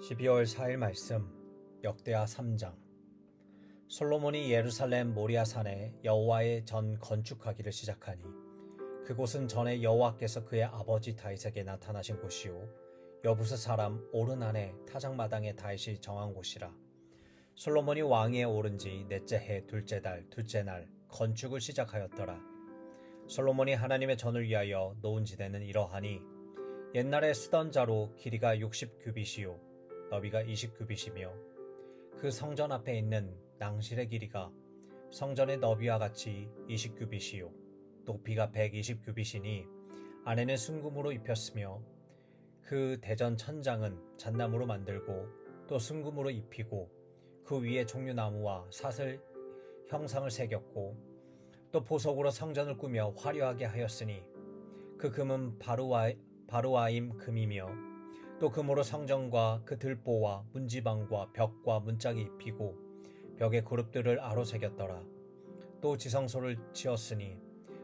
12월 4일 말씀 역대하 3장. 솔로몬이 예루살렘 모리아 산에 여호와의 전 건축하기를 시작하니 그곳은 전에 여호와께서 그의 아버지 다윗에게 나타나신 곳이요. 여부스 사람 오르난의 타작마당에 다윗이 정한 곳이라. 솔로몬이 왕위에 오른 지 넷째 해 둘째 달 둘째 날 건축을 시작하였더라. 솔로몬이 하나님의 전을 위하여 놓은 지대는 이러하니 옛날에 쓰던 자로 길이가 60 규빗이요 너비가 20규빗이며 그 성전 앞에 있는 낭실의 길이가 성전의 너비와 같이 20규빗이요. 높이가 120규빗이니 안에는 순금으로 입혔으며 그 대전 천장은 잣나무로 만들고 또 순금으로 입히고 그 위에 종류나무와 사슬 형상을 새겼고 또 보석으로 성전을 꾸며 화려하게 하였으니 그 금은 바루와, 바루아임 금이며 또 금으로 성전과 그 들보와 문지방과 벽과 문짝이 입히고 벽에 그룹들을 아로 새겼더라. 또 지성소를 지었으니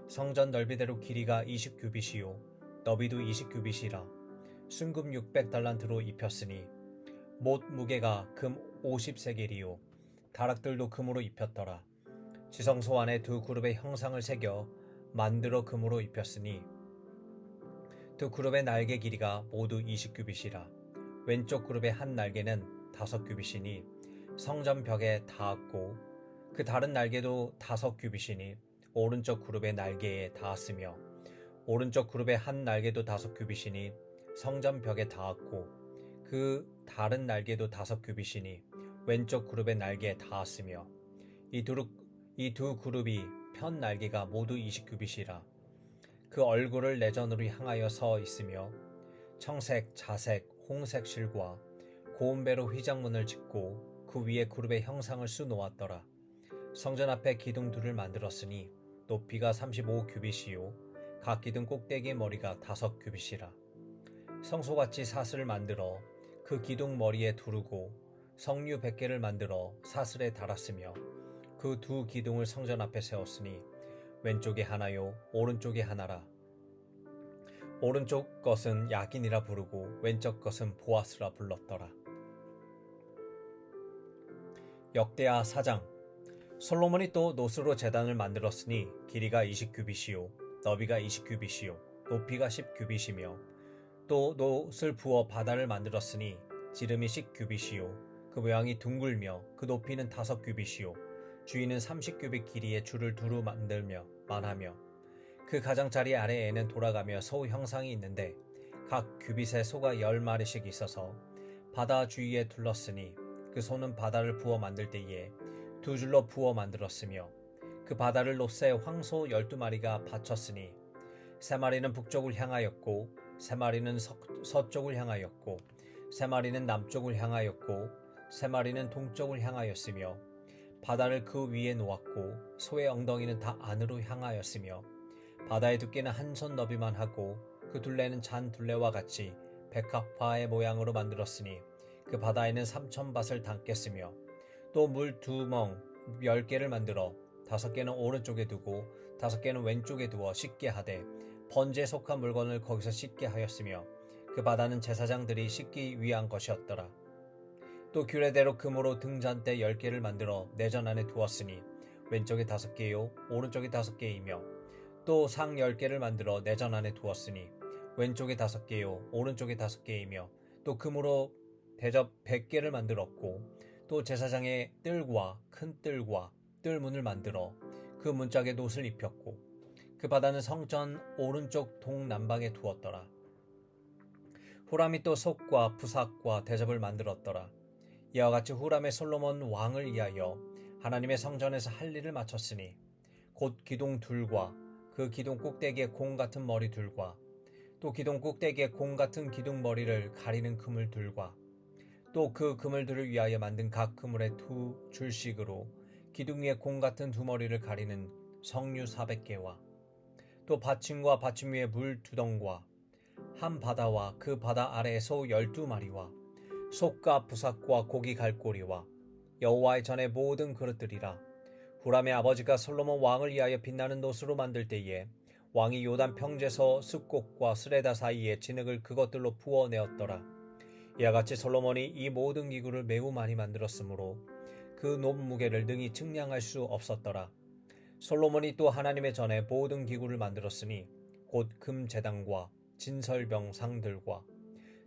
성전 넓이대로 길이가 20규빗이요 너비도 20규빗이라 순금 600달란트로 입혔으니 못 무게가 금 50세겔이요 다락들도 금으로 입혔더라. 지성소 안에 두 그룹의 형상을 새겨 만들어 금으로 입혔으니 두 그룹의 날개 길이가 모두 20규빗이라 왼쪽 그룹의 한 날개는 다섯 규빗이니 성전 벽에 닿았고 그 다른 날개도 다섯 규빗이니 오른쪽 그룹의 날개에 닿았으며 오른쪽 그룹의 한 날개도 다섯 규빗이니 성전 벽에 닿았고 그 다른 날개도 다섯 규빗이니 왼쪽 그룹의 날개에 닿았으며 이 두, 이 두 그룹이 편 날개가 모두 20규빗이라 그 얼굴을 내전으로 향하여 서 있으며 청색, 자색, 홍색 실과 고운 배로 휘장문을 짓고 그 위에 그룹의 형상을 수 놓았더라. 성전 앞에 기둥 둘을 만들었으니 높이가 35 규빗이요 각 기둥 꼭대기 머리가 다섯 규빗이라. 성소같이 사슬을 만들어 그 기둥 머리에 두르고 성류 100개를 만들어 사슬에 달았으며 그 두 기둥을 성전 앞에 세웠으니 왼쪽에 하나요 오른쪽에 하나라. 오른쪽 것은 야긴이라 부르고 왼쪽 것은 보아스라 불렀더라. 역대하 사장 솔로몬이 또 노스로 재단을 만들었으니 길이가 20규빗이요 너비가 20규빗이요 높이가 10규빗이며 또 노스를 부어 바다를 만들었으니 지름이 10규빗이요 그 모양이 둥글며 그 높이는 5규빗이요 주인은 30규빗 길이의 줄을 두루 만들며 만하며 그 가장자리 아래에는 돌아가며 소 형상이 있는데 각 규빗에 소가 열 마리씩 있어서 바다 주위에 둘렀으니 그 소는 바다를 부어 만들 때에 두 줄로 부어 만들었으며 그 바다를 노새 황소 열두 마리가 바쳤으니 세 마리는 북쪽을 향하였고 세 마리는 서, 서쪽을 향하였고 세 마리는 남쪽을 향하였고 세 마리는 동쪽을 향하였으며 바다를 그 위에 놓았고 소의 엉덩이는 다 안으로 향하였으며 바다의 두께는 한 손 너비만 하고 그 둘레는 잔 둘레와 같이 백합화의 모양으로 만들었으니 그 바다에는 삼천 밭을 담겠으며 또 물 두멍 열 개를 만들어 다섯 개는 오른쪽에 두고 다섯 개는 왼쪽에 두어 씻게 하되 번제에 속한 물건을 거기서 씻게 하였으며 그 바다는 제사장들이 씻기 위한 것이었더라. 또 규례대로 금으로 등잔대 열 개를 만들어 내전 안에 두었으니 왼쪽에 다섯 개요 오른쪽에 다섯 개이며 또상열 개를 만들어 내전 안에 두었으니 왼쪽에 다섯 개요 오른쪽에 다섯 개이며 또 금으로 대접 백 개를 만들었고 또 제사장의 뜰과 큰 뜰과 뜰문을 만들어 그 문짝에 놋을 입혔고 그 바다는 성전 오른쪽 동남방에 두었더라. 후람이 또 속과 부삭과 대접을 만들었더라. 이와 같이 후람의 솔로몬 왕을 위하여 하나님의 성전에서 할 일을 마쳤으니 곧 기둥 둘과 그 기둥 꼭대기에 공 같은 머리 둘과 또 기둥 꼭대기에 공 같은 기둥 머리를 가리는 그물 둘과 또 그 그물들을 위하여 만든 각 그물의 두 줄씩으로 기둥 위에 공 같은 두 머리를 가리는 성류 400개와 또 받침과 받침 위에 물 두 덩과 한 바다와 그 바다 아래에 소 열두 마리와 속과 부삭과 고기 갈고리와 여호와의 전의 모든 그릇들이라 후람의 아버지가 솔로몬 왕을 위하여 빛나는 놋으로 만들 때에 왕이 요단 평제서 숲곡과 스레다 사이에 진흙을 그것들로 부어내었더라 이와 같이 솔로몬이 이 모든 기구를 매우 많이 만들었으므로 그 높무게를 능히 측량할 수 없었더라. 솔로몬이 또 하나님의 전에 모든 기구를 만들었으니 곧 금제단과 진설병 상들과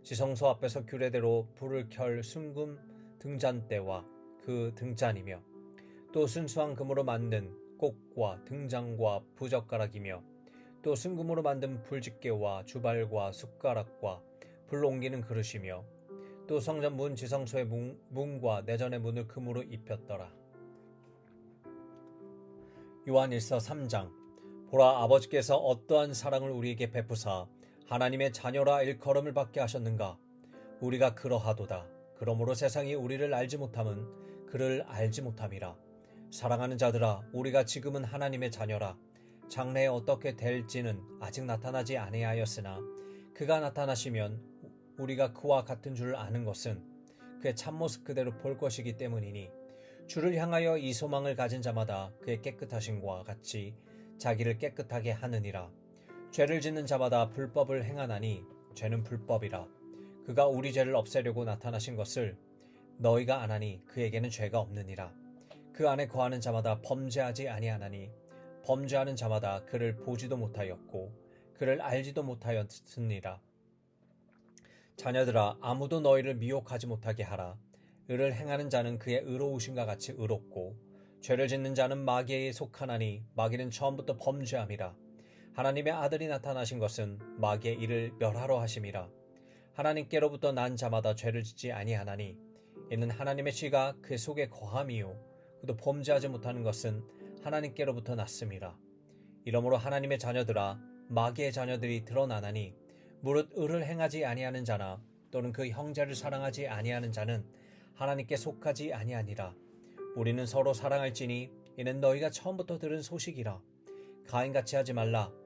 지성소 앞에서 규례대로 불을 켤 순금 등잔대와 그 등잔이며 또 순수한 금으로 만든 꽃과 등장과 부젓가락이며 또 순금으로 만든 불집게와 주발과 숟가락과 불 옮기는 그릇이며 또 성전 문 지성소의 문, 문과 내전의 문을 금으로 입혔더라. 요한일서 3장 보라 아버지께서 어떠한 사랑을 우리에게 베푸사 하나님의 자녀라 일컬음을 받게 하셨는가? 우리가 그러하도다. 그러므로 세상이 우리를 알지 못함은 그를 알지 못함이라. 사랑하는 자들아 우리가 지금은 하나님의 자녀라. 장래에 어떻게 될지는 아직 나타나지 아니하였으나 그가 나타나시면 우리가 그와 같은 줄 아는 것은 그의 참모습 그대로 볼 것이기 때문이니 주를 향하여 이 소망을 가진 자마다 그의 깨끗하심과 같이 자기를 깨끗하게 하느니라. 죄를 짓는 자마다 불법을 행하나니 죄는 불법이라. 그가 우리 죄를 없애려고 나타나신 것을 너희가 아나니 그에게는 죄가 없느니라. 그 안에 거하는 자마다 범죄하지 아니하나니 범죄하는 자마다 그를 보지도 못하였고 그를 알지도 못하였으니라. 자녀들아 아무도 너희를 미혹하지 못하게 하라. 의를 행하는 자는 그의 의로우심과 같이 의롭고 죄를 짓는 자는 마귀에 속하나니 마귀는 처음부터 범죄함이라 하나님의 아들이 나타나신 것은 마귀의 일을 멸하러 하심이라 하나님께로부터 난 자마다 죄를 짓지 아니하나니 이는 하나님의 씨가 그 속에 거함이요 그도 범죄하지 못하는 것은 하나님께로부터 났음이라 이러므로 하나님의 자녀들아 마귀의 자녀들이 드러나나니 무릇 의를 행하지 아니하는 자나 또는 그 형제를 사랑하지 아니하는 자는 하나님께 속하지 아니하니라. 우리는 서로 사랑할지니 이는 너희가 처음부터 들은 소식이라. 가인같이 하지 말라.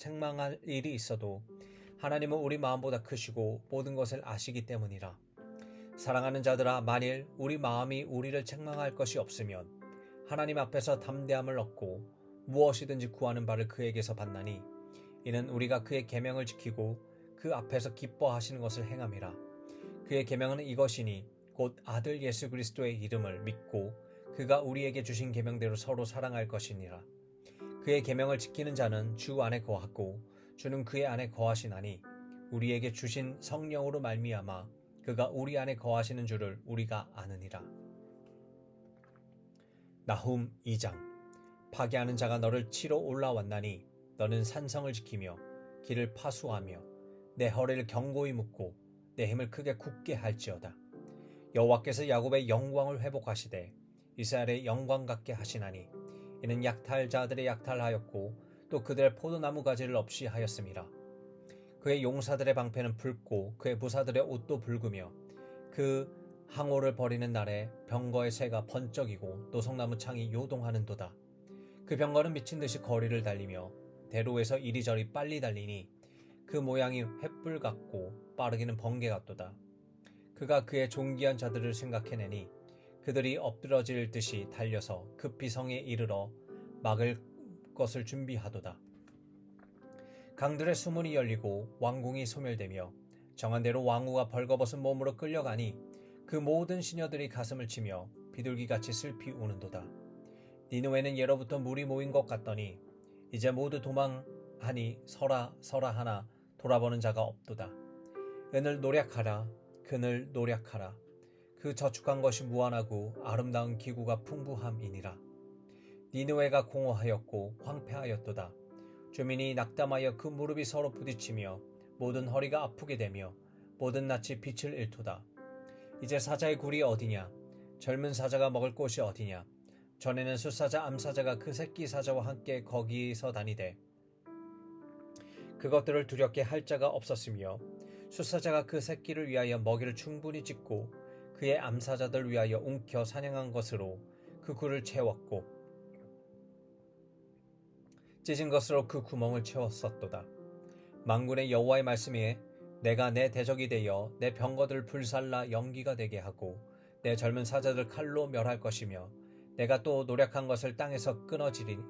책망할 일이 있어도 하나님은 우리 마음보다 크시고 모든 것을 아시기 때문이라. 사랑하는 자들아 만일 우리 마음이 우리를 책망할 것이 없으면 하나님 앞에서 담대함을 얻고 무엇이든지 구하는 바를 그에게서 받나니 이는 우리가 그의 계명을 지키고 그 앞에서 기뻐하시는 것을 행함이라. 그의 계명은 이것이니 곧 아들 예수 그리스도의 이름을 믿고 그가 우리에게 주신 계명대로 서로 사랑할 것이니라. 그의 계명을 지키는 자는 주 안에 거하고 주는 그의 안에 거하시나니 우리에게 주신 성령으로 말미암아 그가 우리 안에 거하시는 줄을 우리가 아느니라. 나훔 2장 파괴하는 자가 너를 치러 올라왔나니 너는 산성을 지키며 길을 파수하며 내 허리를 견고히 묶고 내 힘을 크게 굳게 할지어다. 여호와께서 야곱의 영광을 회복하시되 이스라엘의 영광 같게 하시나니 이는 약탈자들의 약탈하였고 또 그들의 포도나무 가지를 없이 하였음이라. 그의 용사들의 방패는 붉고 그의 부사들의 옷도 붉으며 그 항오를 버리는 날에 병거의 새가 번쩍이고 노성나무 창이 요동하는도다. 그 병거는 미친 듯이 거리를 달리며 대로에서 이리저리 빨리 달리니 그 모양이 횃불 같고 빠르기는 번개 같도다. 그가 그의 존귀한 자들을 생각해내니 그들이 엎드러질 듯이 달려서 급히 성에 이르러 막을 것을 준비하도다. 강들의 수문이 열리고 왕궁이 소멸되며 정한 대로 왕후가 벌거벗은 몸으로 끌려가니 그 모든 시녀들이 가슴을 치며 비둘기같이 슬피 우는도다. 니누에는 예로부터 물이 모인 것 같더니 이제 모두 도망하니 서라 서라 하나 돌아보는 자가 없도다. 은을 노력하라 그늘 노력하라. 그 저축한 것이 무한하고 아름다운 기구가 풍부함이니라. 니느웨가 공허하였고 황폐하였도다. 주민이 낙담하여 그 무릎이 서로 부딪히며 모든 허리가 아프게 되며 모든 낯이 빛을 잃도다. 이제 사자의 굴이 어디냐? 젊은 사자가 먹을 곳이 어디냐? 전에는 숫사자 암사자가 그 새끼 사자와 함께 거기서 다니되 그것들을 두렵게 할 자가 없었으며 숫사자가 그 새끼를 위하여 먹이를 충분히 짓고 그의 암사자들 위하여 움켜 사냥한 것으로 그 굴을 채웠고 찢은 것으로 그 구멍을 채웠었도다. 망군의 여호와의 말씀에 내가 내 대적이 되어 내 병거들 불살라 연기가 되게 하고 내 젊은 사자들 칼로 멸할 것이며 내가 또 노력한 것을 땅에서 끊어지리니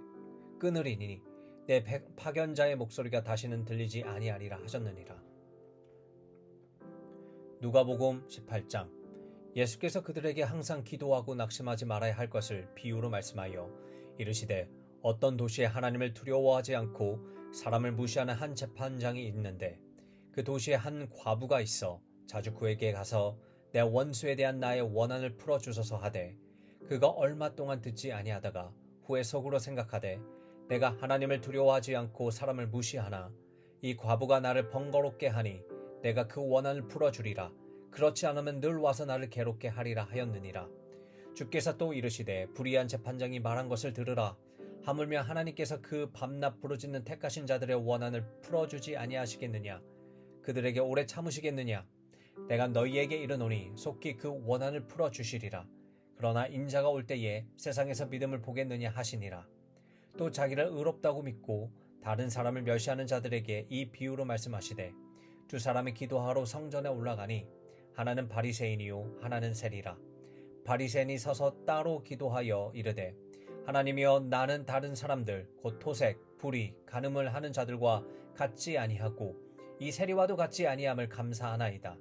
끊으리니 내 파견자의 목소리가 다시는 들리지 아니하리라 하셨느니라. 누가복음 18장 예수께서 그들에게 항상 기도하고 낙심하지 말아야 할 것을 비유로 말씀하여 이르시되 어떤 도시에 하나님을 두려워하지 않고 사람을 무시하는 한 재판장이 있는데 그 도시에 한 과부가 있어 자주 그에게 가서 내 원수에 대한 나의 원한을 풀어 주소서 하되 그가 얼마 동안 듣지 아니하다가 후에 속으로 생각하되 내가 하나님을 두려워하지 않고 사람을 무시하나 이 과부가 나를 번거롭게 하니 내가 그 원한을 풀어 주리라 그렇지 않으면 늘 와서 나를 괴롭게 하리라 하였느니라. 주께서 또 이르시되 불의한 재판장이 말한 것을 들으라. 하물며 하나님께서 그 밤낮 부르짖는 택하신 자들의 원한을 풀어주지 아니하시겠느냐? 그들에게 오래 참으시겠느냐? 내가 너희에게 이르노니 속히 그 원한을 풀어주시리라. 그러나 인자가 올 때에 세상에서 믿음을 보겠느냐 하시니라. 또 자기를 의롭다고 믿고 다른 사람을 멸시하는 자들에게 이 비유로 말씀하시되 두 사람이 기도하러 성전에 올라가니 하나는 바리새인이요 하나는 세리라 바리새인이 서서 따로 기도하여 이르되 하나님이여 나는 다른 사람들 곧 토색, 불의, 간음을 하는 자들과 같지 아니하고 이 세리와도 같지 아니함을 감사하나이다.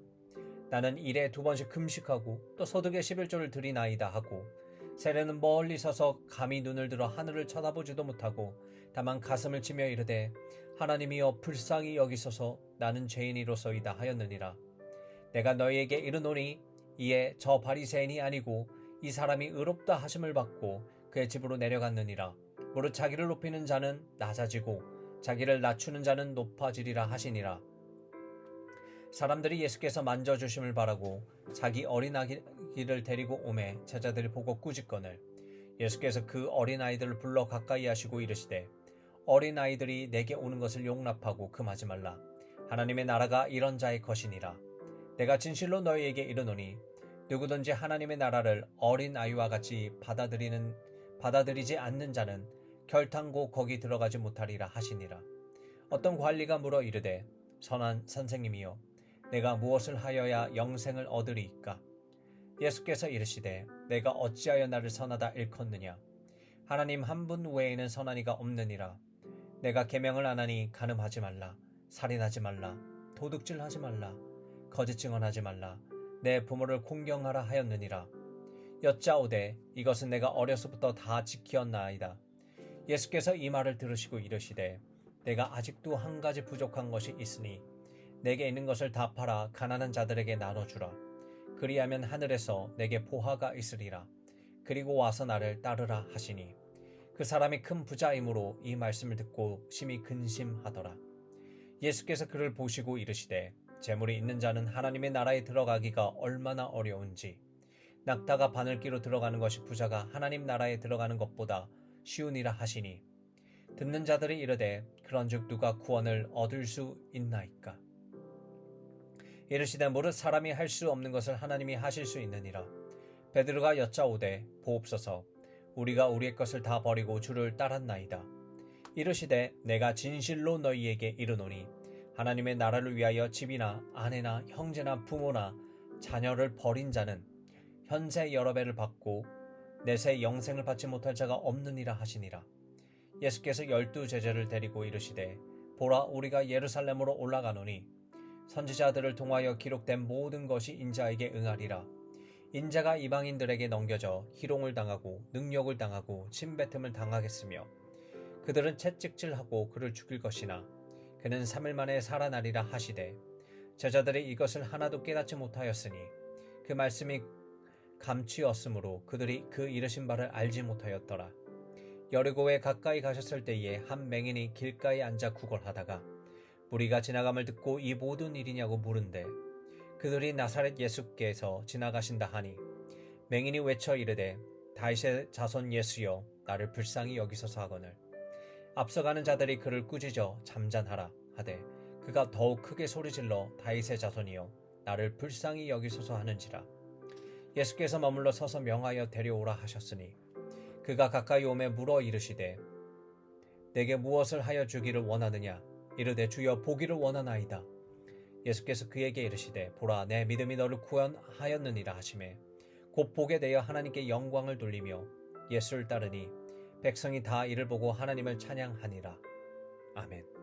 나는 일에 두 번씩 금식하고 또 소득의 11조를 드리나이다 하고 세례는 멀리 서서 감히 눈을 들어 하늘을 쳐다보지도 못하고 다만 가슴을 치며 이르되 하나님이여 불쌍히 여기소서 나는 죄인이로서이다 하였느니라. 내가 너희에게 이르노니 이에 저 바리새인이 아니고 이 사람이 의롭다 하심을 받고 그의 집으로 내려갔느니라. 무릇 자기를 높이는 자는 낮아지고 자기를 낮추는 자는 높아지리라 하시니라. 사람들이 예수께서 만져 주심을 바라고 자기 어린 아기를 데리고 오매 제자들이 보고 꾸짖거늘 예수께서 그 어린 아이들을 불러 가까이 하시고 이르시되 어린 아이들이 내게 오는 것을 용납하고 금하지 말라. 하나님의 나라가 이런 자의 것이니라. 내가 진실로 너희에게 이르노니 누구든지 하나님의 나라를 어린 아이와 같이 받아들이는 받아들이지 않는 자는 결탄고 거기 들어가지 못하리라 하시니라. 어떤 관리가 물어 이르되 선한 선생님이여 내가 무엇을 하여야 영생을 얻으리이까? 예수께서 이르시되 내가 어찌하여 나를 선하다 일컫느냐? 하나님 한 분 외에는 선한 이가 없느니라. 내가 계명을 안 하니 간음하지 말라, 살인하지 말라, 도둑질하지 말라, 거짓 증언하지 말라, 내 부모를 공경하라 하였느니라. 여짜오되 이것은 내가 어려서부터 다 지키었나이다. 예수께서 이 말을 들으시고 이르시되 내가 아직도 한 가지 부족한 것이 있으니 내게 있는 것을 다 팔아 가난한 자들에게 나눠주라. 그리하면 하늘에서 내게 보화가 있으리라. 그리고 와서 나를 따르라 하시니 그 사람이 큰 부자이므로 이 말씀을 듣고 심히 근심하더라. 예수께서 그를 보시고 이르시되 재물이 있는 자는 하나님의 나라에 들어가기가 얼마나 어려운지 낙타가 바늘기로 들어가는 것이 부자가 하나님 나라에 들어가는 것보다 쉬우니라 하시니 듣는 자들이 이르되 그런즉 누가 구원을 얻을 수 있나이까? 이르시되 무릇 사람이 할 수 없는 것을 하나님이 하실 수 있느니라. 베드로가 여짜오되 보옵소서 우리가 우리의 것을 다 버리고 주를 따랐나이다. 이르시되 내가 진실로 너희에게 이르노니 하나님의 나라를 위하여 집이나 아내나 형제나 부모나 자녀를 버린 자는 현세 여러 배를 받고 내세 영생을 받지 못할 자가 없느니라 하시니라. 예수께서 열두 제자를 데리고 이르시되 보라 우리가 예루살렘으로 올라가노니 선지자들을 통하여 기록된 모든 것이 인자에게 응하리라. 인자가 이방인들에게 넘겨져 희롱을 당하고 능력을 당하고 침뱉음을 당하겠으며 그들은 채찍질하고 그를 죽일 것이나 그는 3일 만에 살아나리라 하시되 제자들이 이것을 하나도 깨닫지 못하였으니 그 말씀이 감추었으므로 그들이 그 이르신 바를 알지 못하였더라. 여리고에 가까이 가셨을 때에 한 맹인이 길가에 앉아 구걸하다가 무리가 지나감을 듣고 이 모든 일이냐고 물은데 그들이 나사렛 예수께서 지나가신다 하니 맹인이 외쳐 이르되 다윗의 자손 예수여 나를 불쌍히 여기소서 하거늘 앞서가는 자들이 그를 꾸짖어 잠잠하라 하되 그가 더욱 크게 소리질러 다윗의 자손이여 나를 불쌍히 여기소서 하는지라. 예수께서 머물러 서서 명하여 데려오라 하셨으니 그가 가까이 오매 물어 이르시되 내게 무엇을 하여 주기를 원하느냐? 이르되 주여 보기를 원하나이다. 예수께서 그에게 이르시되 보라 내 믿음이 너를 구원하였느니라 하시매 곧 보게 되어 하나님께 영광을 돌리며 예수를 따르니 백성이 다 이를 보고 하나님을 찬양하니라. 아멘